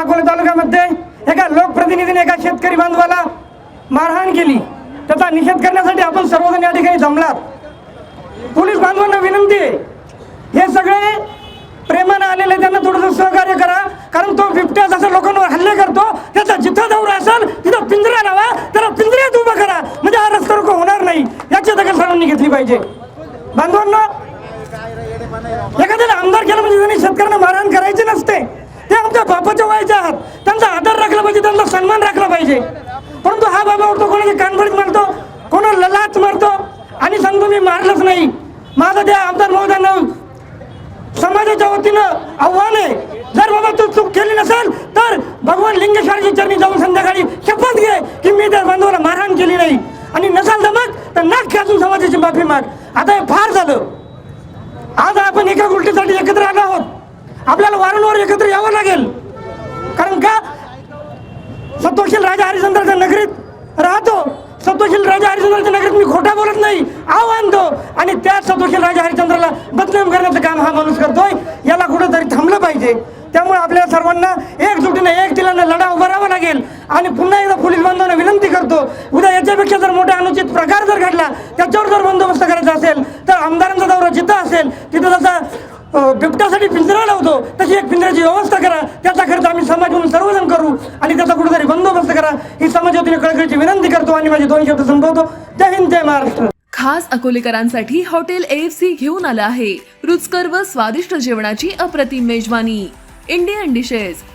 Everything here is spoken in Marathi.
अकोला तालुक्यामध्ये एका लोकप्रतिनिधीने एका शेतकरी बांधवाला मारहाण केली. त्याचा निषेध करण्यासाठी आपण सर्वजण या ठिकाणी जमलात पोलीस बांधवांना विनंती आहे हे सगळे प्रेमानं आलेले त्यांना थोडंसं सहकार्य करा. कारण तो बिबट्या जसं लोकांवर हल्ले करतो त्याचा जिथं दौरा असेल तिथं पिंजरा लावा त्याला पिंजऱ्यात उभा करा. म्हणजे हा रस्ता रोको होणार नाही याची दखल सर्वांनी घेतली पाहिजे. बांधवांना एखाद्याला आमदार केलं म्हणजे त्यांनी शेतकऱ्यांना मारहाण करायची नसते ते आमच्या बापाच्या वयाचे म्हणजे त्यांचा सन्मान राखला पाहिजे. परंतु हा बाबा उठतो कोणाची कानफडीत मारतो कोणाला लाच मारतो आणि सांगतो मी मारलंच नाही. माझं त्या आमदार महोदयांना समाजाच्या वतीनं आव्हान आहे. जर बाबा तू चूक केली नसेल तर भगवान लिंगेश्वरजी चरणी जाऊन संध्याकाळी शपथ घे की मी त्या बांधवाला मारहाण केली नाही. आणि नसाल जमत तर नाक खेचून समाजाची माफी माग. आता हे फार झालं. आज आपण एका गोष्टीसाठी एकत्र आलो आहोत. आपल्याला वारंवार एकत्र यावं लागेल. राजा हरिश्चंद्राच्या नगरीत राहतो. सतोशील राजा हरिश्चंद्राच्या नगरीत मी खोटा बोलत नाही. आव्हान तो आणि त्या सतोशील राजा हरिश्चंद्राला बदनाम करण्याचं काम हा माणूस करतोय. याला कुठंतरी थांबलं पाहिजे. त्यामुळे आपल्या सर्वांना एकजुटीने एक तिलानं लढा उभारावा लागेल. आणि पुन्हा एकदा पोलीस बांधवांना विनंती करतो. उद्या याच्यापेक्षा जर मोठा अनुचित प्रकार जर घडला त्याच्यावर जर बंदोबस्त करायचा असेल तर आमदारांचा दौरा जिथं असेल तिथं जसा अ, त्यासाठी पिंजरा लावतो तशी एक पिंजऱ्याची व्यवस्था करा. त्याचा खर्च आम्ही समाज म्हणून सर्वजण करू. आणि त्याचा कुठेतरी बंदोबस्त करा. ही समाज वतीने कळकळीची विनंती करतो आणि माझे दोन शब्द संपवतो. जय हिंद जय महाराष्ट्र. खास अकोलेकरांसाठी हॉटेल एएफसी घेऊन आलं आहे. रुचकर व स्वादिष्ट जेवणाची अप्रतिम मेजवानी. Indian dishes